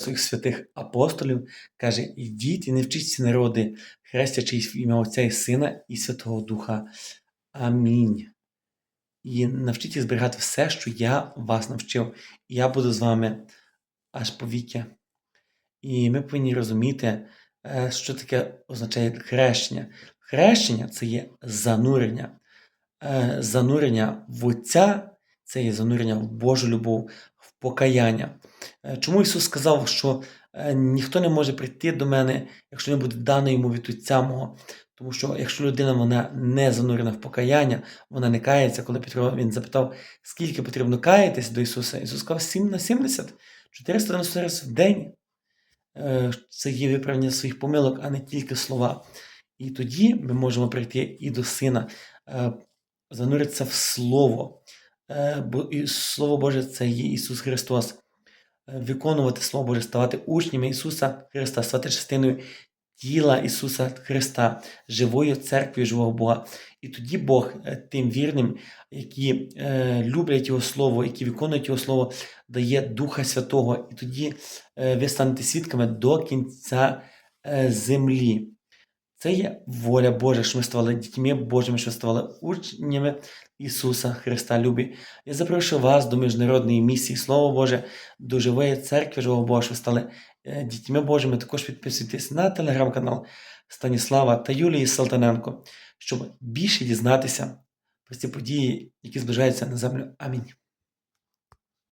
своїх святих апостолів, каже: Ідіть і не вчіться народи, хрестячись в ім'я Отця і Сина і Святого Духа. Амінь. І навчіться зберігати все, що я вас навчив, і я буду з вами аж по віки. І ми повинні розуміти, е, що таке означає хрещення. Хрещення це є занурення. Е, Занурення в Отця це є занурення в Божу любов, покаяння. Е, Чому Ісус сказав, що е, ніхто не може прийти до мене, якщо не буде дано йому від Отця мого. Тому що якщо людина вона не занурена в покаяння, вона не кається, коли Петро він запитав, скільки потрібно каятись до Ісуса, Ісус сказав 7 на 70, 490 разів в день. Е, Це є виправлення своїх помилок, а не тільки слова. І тоді ми можемо прийти і до Сина, зануритися в Слово. Е, Бо і Слово Боже це є Ісус Христос. Е, Виконувати Слово Боже, ставати учнями Ісуса Христа, стати частиною тіла Ісуса Христа, живою церквою живого Бога. І тоді Бог е, тим вірним, які е, люблять Його Слово, які виконують Його Слово, дає Духа Святого. І тоді е, ви станете свідками до кінця е, землі. Це є воля Божа, що ми ставали дітьми Божими, що ставали учнями Ісуса Христа Любі. Я запрошую вас до міжнародної місії Слово Боже, до живої церкви живого Бога, що стали е, дітьми Божими. Також підписуйтесь на телеграм-канал Станіслава та Юлії Салтаненко, щоб більше дізнатися про ці події, які зближаються на землю. Амінь.